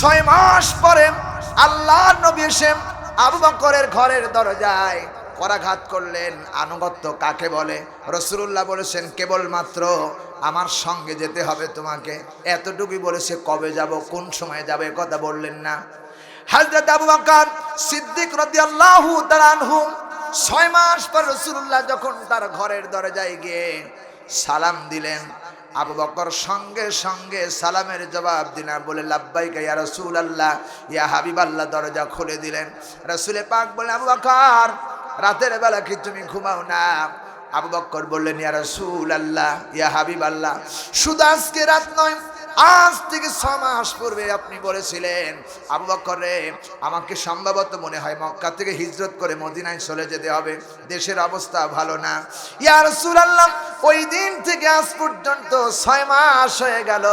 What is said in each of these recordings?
ছয় মাস পরে আল্লাহ নবী এসে আবু বকরের ঘরের দরজায় করাঘাত করলেন। আনুগত্য কাকে বলে? রসুল্লাহ বলেছেন কেবলমাত্র আমার সঙ্গে যেতে হবে তোমাকে। এতটুকুই বলেছে, কবে যাব, কোন সময় যাবে কথা বললেন না। হাজরত আবু বকর সিদ্দিক রাদিয়াল্লাহু তাআলা আনহু ছয় মাস পর রসুল্লাহ যখন তার ঘরের দরজায় গিয়ে সালাম দিলেন আবু বকর সঙ্গে সঙ্গে সালামের জবাব দিনা বলে, লাব্বাইকা ইয়া রসুল আল্লাহ ইয়া হাবিব আল্লাহ দরজা খুলে দিলেন। রসুলে পাক বলে আবু বকর, রাতের বেলা কি তুমি ঘুমাও না? আবু বক্কর বললেন, ইয়া রসুল আল্লাহ ইয়া হাবিব আল্লাহ শুধু আজকে রাত নয় আজ থেকে ছ মাস পূর্বে আপনি বলেছিলেন, আবু বক্কর রে, আমাকে সম্ভবত মনে হয় মক্কা থেকে হিজরত করে মদিনায় চলে যেতে হবে। দেশের অবস্থা ভালো না। ইয়া রসুল আল্লাহ ওই দিন থেকে আজ পর্যন্ত ছয় মাস হয়ে গেল।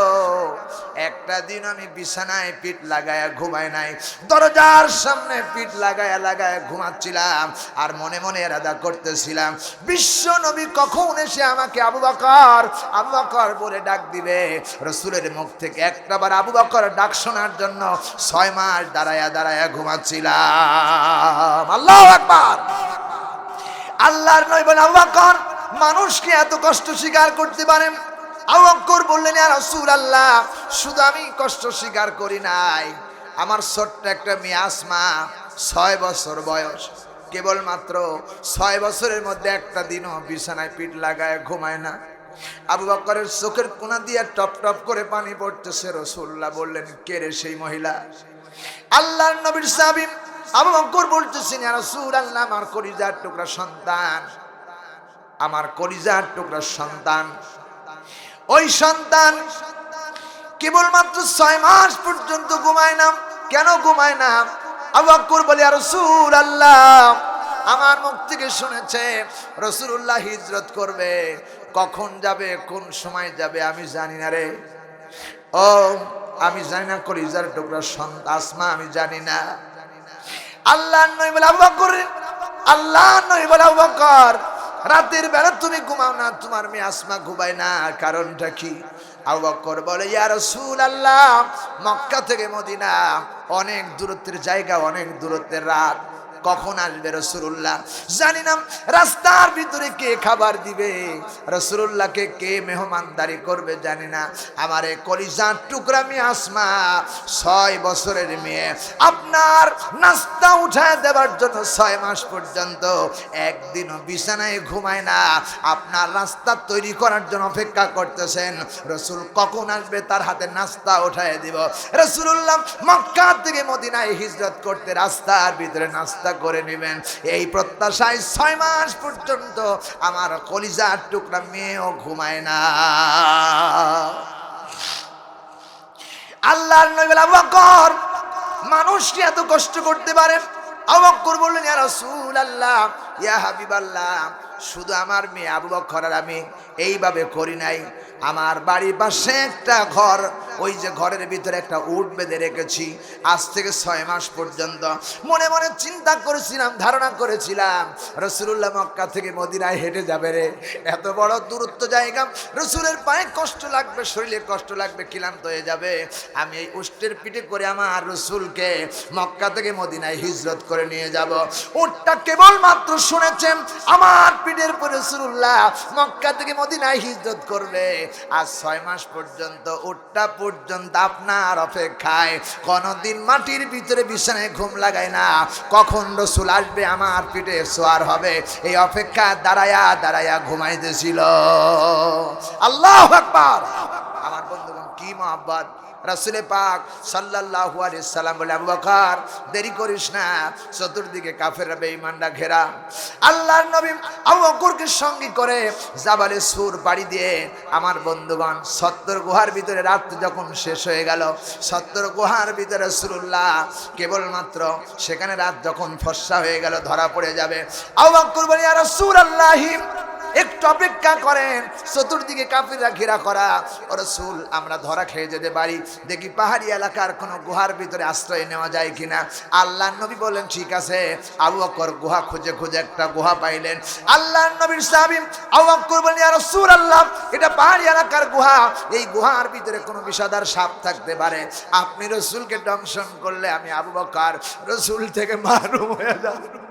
একটা দিন আমি বিছানায় পিঠ লাগায়া ঘুমাই নাই, দরজার সামনে পিঠ লাগায়া লাগায়া ঘুমাচ্ছিলাম আর মনে মনে এরাদা করতেছিলাম, বিশ্ব নবী কখন এসে আমাকে আবু বকর আবু বকর বলে ডাক দিবে? রসুলের মুখ থেকে একটাবার আবু বকর ডাক শোনার জন্য ছয় মাস দাঁড়ায়া দাঁড়ায়া ঘুমাচ্ছিলাম। আল্লাহ একবার আল্লাহর নয় বলে আবু বকর, মানুষকে এত কষ্ট স্বীকার করতে পারেন? আবু বকর বললেন, ইয়া রাসূল আল্লাহ শুধু আমি কষ্ট স্বীকার করি নাই। আমার ছোট্ট একটা মেয়ে আসমা, ছয় বছর বয়স। কেবলমাত্র ছয় বছরের মধ্যে একটা দিনও বিছানায় পিঠ লাগায় ঘুমায় না। আবু বকরের চোখের কোনা দিয়ে টপ টপ করে পানি পড়তেছে রসুল্লাহ বললেন, কে রে সেই মহিলা? আল্লাহর নবীর সাহাবী আবু বকর বলতেছেন, ইয়া রাসূলুল্লাহ, আমার কলিজার টুকরা সন্তান, আমার কলিজার টুকরা সন্তান, ওই সন্তান কেবলমাত্র ছয় মাস পর্যন্ত ঘুমায় না, কেন ঘুমায় না? আবু বকর বলে আর রসুল আল্লাহ আমার মুখ থেকে শুনেছে রসুল্লাহ হিজরত করবে কখন যাবে, কোন সময় যাবে, আমি জানি না রে। ও, আমি জানি না কলিজার টুকরা সন্তান আসমা আমি জানি না। আল্লাহ নই বলে, আবু বকর আল্লাহ নই বলে, আবু বকর, রাতের বেলা তুমি ঘুমাও না, তোমার মেয়ে আসমা ঘুমায় না, কারণটা কি? আবু বকর বলে রাসূল আল্লাহ মক্কা থেকে মদিনা, অনেক দূরত্বের জায়গা, অনেক দূরত্বের রাত। কখন আসবে রসুল্লাহ? জানি না, রাস্তার ভিতরে কে খাবার দিবে? রসুল্লাহকে কে মেহমানদারি করবে জানি না। আমার এই কলিজার টুকরা মেয়ে আসমা, ছয় বছরের মেয়ে। আপনার নাস্তা উঠায় দেওয়ার জন্য ছয় মাস পর্যন্ত একদিনও বিছানায় ঘুমায় না। আপনার রাস্তা তৈরি করার জন্য অপেক্ষা করতেছেন। রসুল কখন আসবে তার হাতে নাস্তা উঠায় দিব। রসুল্লাহ মক্কা থেকে মদিনায় হিজরত করতে রাস্তার ভিতরে নাস্তা করে নেবেন। এই প্রত্যাশায় ছয় মাস পর্যন্ত আমার কলিজার টুকরা মেয়েও ঘুমায় না। আল্লাহর নবী বলে, আবু বকর মানুষ কি এত কষ্ট করতে পারে? আবু বকর বললেন ইয়া রাসূলুল্লাহ ইয়া হাবিবাল্লাহ শুধু আমার মেয়ে আবু বকর আর আমি এইভাবে করি নাই। আমার বাড়ির পাশে একটা ঘর, ওই যে ঘরের ভিতরে একটা উট বেঁধে রেখেছি, আজ থেকে ছয় মাস পর্যন্ত। মনে মনে চিন্তা করেছিলাম, ধারণা করেছিলাম রসুল্লাহ মক্কা থেকে মদিনায় হেঁটে যাবে রে। এত বড় দূরত্ব জায়গা, রসুলের পায়ে কষ্ট লাগবে, শরীরে কষ্ট লাগবে, ক্লান্ত হয়ে যাবে। আমি এই উষ্টের পিঠে করে আমার রসুলকে মক্কা থেকে মদিনায় হিজরত করে নিয়ে যাব। উটটা কেবলমাত্র শুনেছেন, আমার পিঠের পরে রসুল্লাহ মক্কা থেকে মদিনায় হিজরত করবে। আজ ছয় মাস পর্যন্ত উঠটা পর্যন্ত আপনার অপেক্ষায়। কোনদিন মাটির ভিতরে বিছানায় ঘুম লাগায় না। কখন রসুল আসবে আমার পিঠে সোয়ার হবে। এই অপেক্ষা দাঁড়ায়া দাঁড়ায়া ঘুমাইতেছিল। আল্লাহ আমার বন্ধুগণ, কি মহাব্বত? রাসুলে পাক আলাইহি সাল্লাম বলে, আবু দেরি করিস না, চতুর্দিকে কাফেররা বেঈমানরা ঘেরা। আল্লাহর নবী আবু বকরকে সঙ্গী করে জাবালে সুর বাড়ি দিয়ে, আমার বন্ধুগণ, সত্তর গুহার ভিতরে রাত যখন শেষ হয়ে গেল, সত্তর গুহার ভিতরে রাসূলুল্লাহ কেবলমাত্র সেখানে রাত যখন ফর্সা হয়ে গেল, ধরা পড়ে যাবে। আবু বকর বলে সুর রাসূলুল্লাহ একটু অপেক্ষা করেন, চতুর্দিকে কাফিরা ঘেরা করা। রসুল, আমরা ধরা খেয়ে যেতে পারি। দেখি পাহাড়ি এলাকার কোনো গুহার ভিতরে আশ্রয় নেওয়া যায় কিনা। আল্লাহ নবী বললেন, ঠিক আছে। আবু বকর গুহা খুঁজে খুঁজে একটা গুহা পাইলেন। আল্লাহ নবীর সাহাবী আবু বকর বললেন, ইয়া রাসূলুল্লাহ, এটা পাহাড়ি এলাকার গুহা। এই গুহার ভিতরে কোনো বিষাদার সাপ থাকতে পারে। আপনি রসুলকে দংশন করলে আমি আবু বকর রসুল থেকে মারুম হয়ে যাব।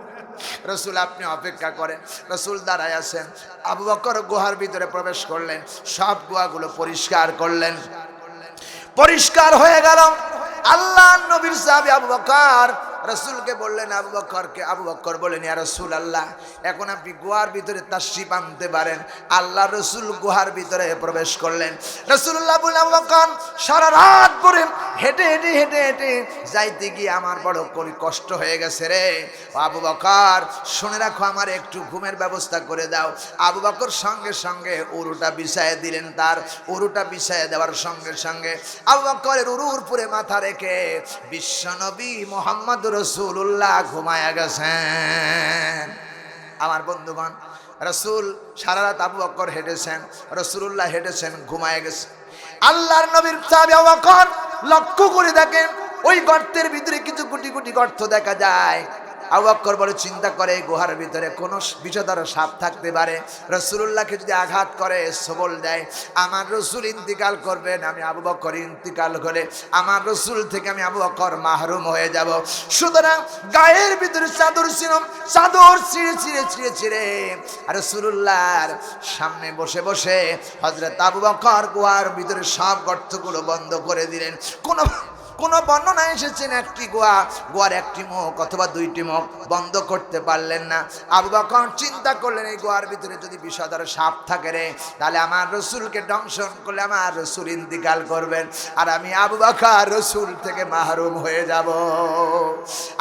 রসুল আপনি অপেক্ষা করেন, রসুল দাঁড়ায় আছেন, আবু বকর গুহার ভিতরে প্রবেশ করলেন, সব গুহাগুলো পরিষ্কার করলেন। পরিষ্কার হয়ে গেল। আল্লাহ নবীর সাহাবি আবু বকর রসুলকে বললেন, আবু বকরকে আবু বকর বলেন ইয়া রসুল আল্লাহ এখন আপনি গুহার ভিতরে তাশরিফ আনতে পারেন। আল্লাহ রসুল গুহার ভিতরে প্রবেশ করলেন। রসুল্লাহ বললেন, আবু বকর সারা রাত পরে হেঁটে হেঁটে হেঁটে হেঁটে যাইতে গিয়ে আমার বড় করি কষ্ট হয়ে গেছে রে। আবু বকর শুনে রাখো, আমার একটু ঘুমের ব্যবস্থা করে দাও। আবু বকর সঙ্গে সঙ্গে উরুটা বিছায় দিলেন তার। উরুটা বিছায় দেওয়ার সঙ্গে সঙ্গে আবু বকরের উরুর পুরে মাথা রেখে বিশ্বনবী মোহাম্মদ রসুল্লাহ ঘুমায়া গেছেন। আমার বন্ধুগণ, রসুল সারা রাত আবু বকর হেঁটেছেন রসুল্লাহ হেঁটেছেন, ঘুমায় গেছে। আল্লাহর নবীর লক্ষ্য করে দেখেন, ওই গর্তের ভিতরে কিছু কোটি কোটি গর্ত দেখা যায়। আবু বকর বলে, চিন্তা করে গুহার ভিতরে কোনো বিষধর সাপ থাকতে পারে? রসুল্লাহকে যদি আঘাত করে, সবল দেয়। আমার রসুল ইন্তিকাল করবেন, আমি আবু বকর ইন্তিকাল করে আমার রসুল থেকে আমি আবু বকর মাহরুম হয়ে যাব। সুতরাং গায়ের ভিতরে চাদর ছিল, চাদর ছিঁড়ে ছিঁড়ে ছিঁড়ে ছিঁড়ে। আর রসুল্লাহর সামনে বসে বসে হজরত আবু বকর গুহার ভিতরে সব গর্তগুলো বন্ধ করে দিলেন। কোনো কোনো বর্ণনা এসেছেন একটি গোয়া গোয়ার একটি মুখ অথবা দুইটি মুখ বন্ধ করতে পারলেন না। আবু বকর চিন্তা করলেন, এই গোয়ার ভিতরে যদি বিষধর সাপ থাকে রে, তাহলে আমার রসুলকে দংশন করলে আমার রসুল ইন্তিকাল করবেন আর আমি আবু বকর রসুল থেকে মাহরুম হয়ে যাব।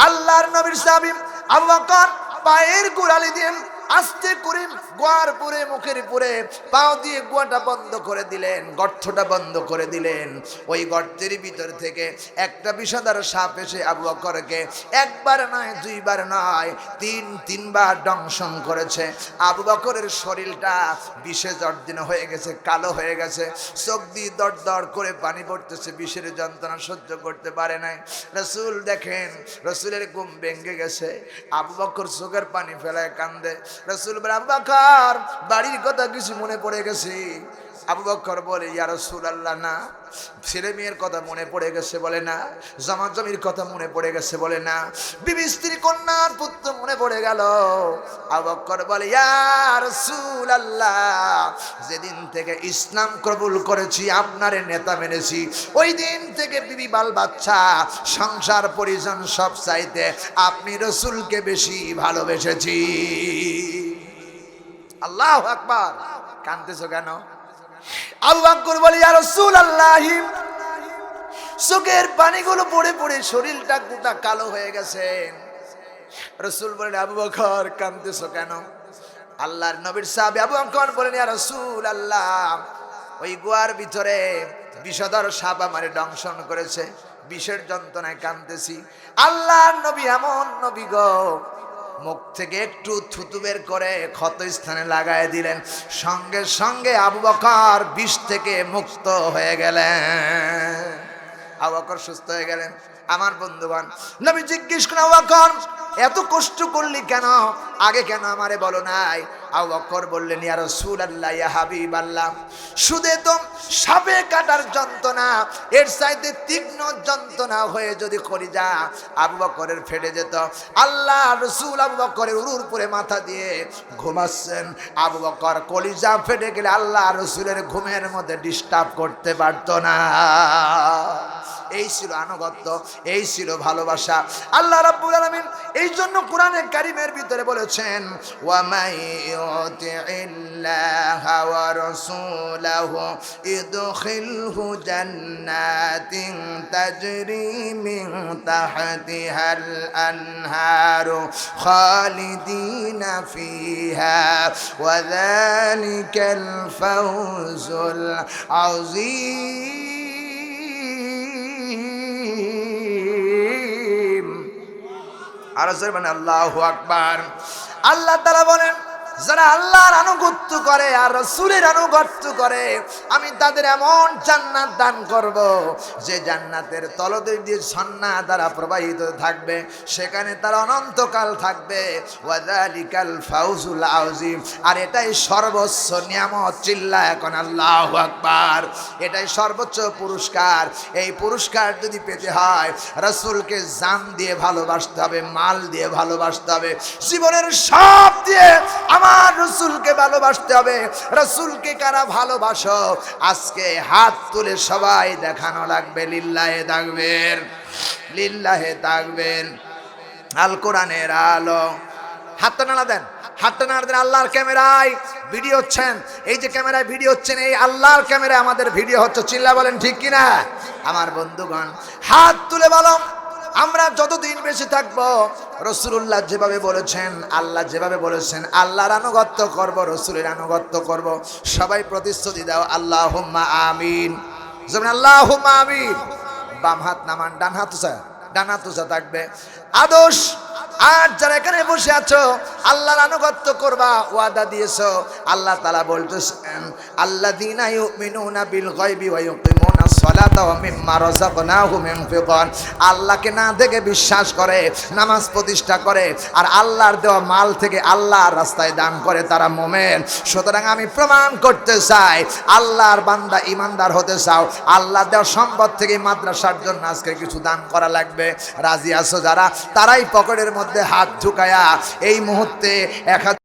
আল্লাহর নবীর সাবিম আবু বকর পায়ের গোড়ালি দিয়ে আস্তে করে গোয়ার পুরে, মুখের পুরে পাও দিয়ে গোয়াটা বন্ধ করে দিলেন, গর্তটা বন্ধ করে দিলেন। ওই গর্তের ভিতর থেকে একটা বিষাদার সাপ এসে আবু বকরকে একবার নয়, দুইবার নয়, তিন, তিনবার দংশন করেছে। আবু বকরের শরীরটা বিষে জর্দিন হয়ে গেছে, কালো হয়ে গেছে। চোখ দিয়ে দর দর করে পানি পড়তেছে, বিষের যন্ত্রণা সহ্য করতে পারে নাই। রসুল দেখেন, রসুলের ঘুম ভেঙে গেছে। আবু বকর চোখের পানি ফেলায় কান্দে। রসুল আবু বকর, বাড়ির কথা কিছু মনে পড়ে গেছে? আবু বকর বলে, ইয়া রসুল আল্লাহ না। ছেলে মেয়ের কথা মনে পড়ে গেছে বলে না। জমা জমির কথা মনে পড়ে গেছে বলে না। বিবি স্ত্রী কন্যার পুত্র মনে পড়ে গেল। আবু বকর বলে, ইয়া রসুল আল্লাহ যেদিন থেকে ইসলাম কবুল করেছি, আপনারে নেতা মেনেছি, ওই দিন থেকে বিবি বাল বাচ্চা, সংসার পরিজন সব চাইতে আপনি রসুলকে বেশি ভালোবেসেছি। আল্লাহ আকবার। কানতেছো কেন? আবু বকর বলে, ইয়া রাসূলুল্লাহ। চোখের পানিগুলো পড়ে পড়ে শরীরটা গোটা কালো হয়ে গেছে। রসুল বলেন, আবু বকর কাঁদতেছো কেন? আল্লাহর নবীর সাহাবী আবু বকর বলেন, ইয়া রাসূল আল্লাহ ওই গুয়ার ভিতরে বিষধর সাপ আমারে দংশন করেছে। বিষের যন্ত্রণায় কাঁদতেছি আল্লাহর নবী এমন নবী গো। মুখ থেকে একটু থুতু বের করে ক্ষত স্থানে লাগায় দিলেন। সঙ্গে সঙ্গে আবু বিষ থেকে মুক্ত হয়ে গেলেন। আবু বকর সুস্থ হয়ে গেলেন। আমার বন্ধুগণ, নবী জিজ্ঞেস করে আবু বকর, এত কষ্ট করলি কেন? আগে কেন আমারে বলো নাই? আবু বকর বললেন, ইয়া রাসূলুল্লাহ, ইয়া হাবিবাল্লাহ, সুদে তো সাপে কাটার যন্ত্রণা, এর চাইতে তীক্ষ্ণ যন্ত্রণা হয়ে যদি করি যা আবু বকরের ফেটে যেত। আল্লাহ রসুল আবু বকরের উরুর পরে মাথা দিয়ে ঘুমাচ্ছেন। আবু বকর কলিজা ফেটে গেলে আল্লাহ রসুলের ঘুমের মধ্যে ডিস্টার্ব করতে পারতো না। এই ছিল আনুগত্য, এই ছিল ভালোবাসা। আল্লাহ রাব্বুল আলামিন এই জন্য কোরআনে কারিমের ভিতরে বলেছেন ওয়ামাই ওয়া রাসূলাহু ইদখিলহু জান্নাতিন তাজরি মিন তাহতিহাল আনহারু খালিদিনা ফিহা ওয়া যালিকাল ফাওজুল আযীম আর মানে আল্লাহু আকবার। আল্লাহ তাআলা বলেন যারা আল্লাহর আনুগত্য করে আর রসুলের আনুগত্য করে, আমি তাদের এমন জান্নাত দান করব যে জান্নাতের তলদেশ দিয়ে সন্না দ্বারা প্রবাহিত থাকবে, সেখানে তারা অনন্তকাল থাকবে। ওয়াজালিকাল ফাউজুল আউজিম আর এটাই সর্বোচ্চ নিয়ামত, চিল্লা এখন আল্লাহ আকবার। এটাই সর্বোচ্চ পুরস্কার। এই পুরস্কার যদি পেতে হয়, রসুলকে জান দিয়ে ভালোবাসতে হবে, মাল দিয়ে ভালোবাসতে হবে। জীবনের সব দিয়ে আমার রসুলকে ভালোবাসতে হবে। রসুলকে কারা ভালোবাসো? আজকে হাত তুলে সবাই দেখানো লাগবে, লিল্লাহে থাকবেন লিল্লাহে থাকবেন আল কোরআনের আলো। হাতটা নাড়া দেন হাতটা নাড়া দেন, আল্লাহর ক্যামেরায় ভিডিও হচ্ছেন। এই যে ক্যামেরায় ভিডিও হচ্ছেন, এই আল্লাহর ক্যামেরায় আমাদের ভিডিও হচ্ছে। চিল্লা বলেন, ঠিক কিনা? আমার বন্ধুগণ, হাত তুলে বলো আমরা যতদিন বেঁচে থাকব রসুল্লাহ যেভাবে বলেছেন, আল্লাহ যেভাবে বলেছেন, আল্লাহর আনুগত্য করব, রসুলের আনুগত্য করব। সবাই প্রতিশ্রুতি দাও আল্লাহ আমিন। যেমন আল্লাহ আমিন। বাম হাত নামান, ডান হাত ডান হাত থাকবে। আদর্শ আর যারা এখানে বসে আছো, আল্লাহর আনুগত্য করবা, ওয়াদা দিয়েছ। আল্লাহ তালা বলতেছেন আল্লাহ আল্লাহকে না দেখে বিশ্বাস করে, নামাজ প্রতিষ্ঠা করে, আর আল্লাহর দেওয়া মাল থেকে আল্লাহর রাস্তায় দান করে তারা মোমেন। সুতরাং আমি প্রমাণ করতে চাই, আল্লাহর বান্দা ইমানদার হতে চাও, আল্লাহ দেওয়া সম্পদ থেকে মাদ্রাসার জন্য আজকে কিছু দান করা লাগবে। রাজি আছো যারা? তারাই পকেটের মধ্যে হাত ঢুকায়া এই মুহূর্তে এক হাজার